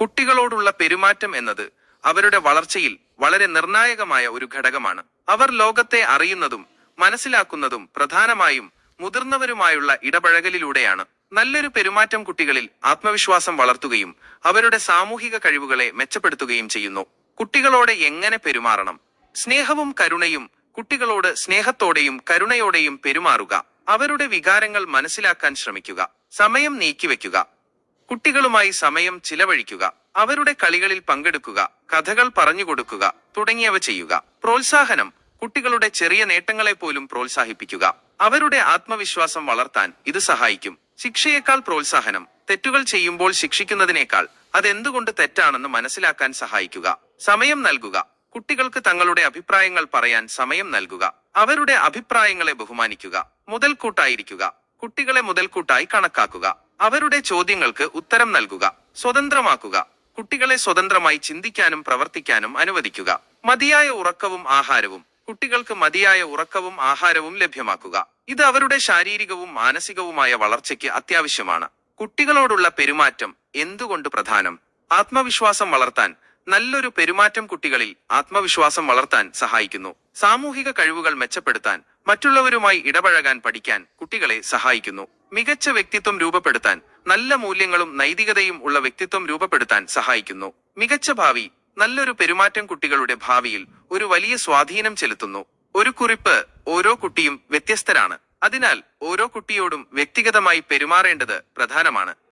കുട്ടികളോടുള്ള പെരുമാറ്റം എന്നത് അവരുടെ വളർച്ചയിൽ വളരെ നിർണായകമായ ഒരു ഘടകമാണ്. അവർ ലോകത്തെ അറിയുന്നതും മനസ്സിലാക്കുന്നതും പ്രധാനമായും മുതിർന്നവരുമായുള്ള ഇടപഴകലിലൂടെയാണ്. നല്ലൊരു പെരുമാറ്റം കുട്ടികളിൽ ആത്മവിശ്വാസം വളർത്തുകയും അവരുടെ സാമൂഹിക കഴിവുകളെ മെച്ചപ്പെടുത്തുകയും ചെയ്യുന്നു. കുട്ടികളോട് എങ്ങനെ പെരുമാറണം? സ്നേഹവും കരുണയും കുട്ടികളോട് സ്നേഹത്തോടെയും കരുണയോടെയും പെരുമാറുക. അവരുടെ വികാരങ്ങൾ മനസ്സിലാക്കാൻ ശ്രമിക്കുക. സമയം നീക്കിവെക്കുക. കുട്ടികളുമായി സമയം ചിലവഴിക്കുക അവരുടെ കളികളിൽ പങ്കെടുക്കുക കഥകൾ പറഞ്ഞു കൊടുക്കുക തുടങ്ങിയവ ചെയ്യുക. പ്രോത്സാഹനം കുട്ടികളുടെ ചെറിയ നേട്ടങ്ങളെ പോലും പ്രോത്സാഹിപ്പിക്കുക. അവരുടെ ആത്മവിശ്വാസം വളർത്താൻ ഇത് സഹായിക്കും. ശിക്ഷയേക്കാൾ പ്രോത്സാഹനം തെറ്റുകൾ ചെയ്യുമ്പോൾ ശിക്ഷിക്കുന്നതിനേക്കാൾ അതെന്തുകൊണ്ട് തെറ്റാണെന്ന് മനസ്സിലാക്കാൻ സഹായിക്കുക. സമയം നൽകുക കുട്ടികൾക്ക് തങ്ങളുടെ അഭിപ്രായങ്ങൾ പറയാൻ സമയം നൽകുക അവരുടെ അഭിപ്രായങ്ങളെ ബഹുമാനിക്കുക മുതൽക്കൂട്ടായിരിക്കുക കുട്ടികളെ മുതൽക്കൂട്ടായി കണക്കാക്കുക. അവരുടെ ചോദ്യങ്ങൾക്ക് ഉത്തരം നൽകുക സ്വതന്ത്രമാക്കുക കുട്ടികളെ സ്വതന്ത്രമായി ചിന്തിക്കാനും പ്രവർത്തിക്കാനും അനുവദിക്കുക. മതിയായ ഉറക്കവും ആഹാരവും കുട്ടികൾക്ക് മതിയായ ഉറക്കവും ആഹാരവും ലഭ്യമാക്കുക. ഇത് അവരുടെ ശാരീരികവും മാനസികവുമായ വളർച്ചയ്ക്ക് അത്യാവശ്യമാണ്. കുട്ടികളോടുള്ള പെരുമാറ്റം എന്തുകൊണ്ട് പ്രധാനം? ആത്മവിശ്വാസം വളർത്താൻ നല്ലൊരു പെരുമാറ്റം കുട്ടികളിൽ ആത്മവിശ്വാസം വളർത്താൻ സഹായിക്കുന്നു. സാമൂഹിക കഴിവുകൾ മെച്ചപ്പെടുത്താൻ മറ്റുള്ളവരുമായി ഇടപഴകാൻ പഠിക്കാൻ കുട്ടികളെ സഹായിക്കുന്നു. മികച്ച വ്യക്തിത്വം രൂപപ്പെടുത്താൻ നല്ല മൂല്യങ്ങളും നൈതികതയും ഉള്ള വ്യക്തിത്വം രൂപപ്പെടുത്താൻ സഹായിക്കുന്നു. മികച്ച ഭാവി നല്ലൊരു പെരുമാറ്റം കുട്ടികളുടെ ഭാവിയിൽ ഒരു വലിയ സ്വാധീനം ചെലുത്തുന്നു. ഒരു കുറിപ്പ് ഓരോ കുട്ടിയും വ്യത്യസ്തരാണ്. അതിനാൽ ഓരോ കുട്ടിയോടും വ്യക്തിഗതമായി പെരുമാറേണ്ടത് പ്രധാനമാണ്.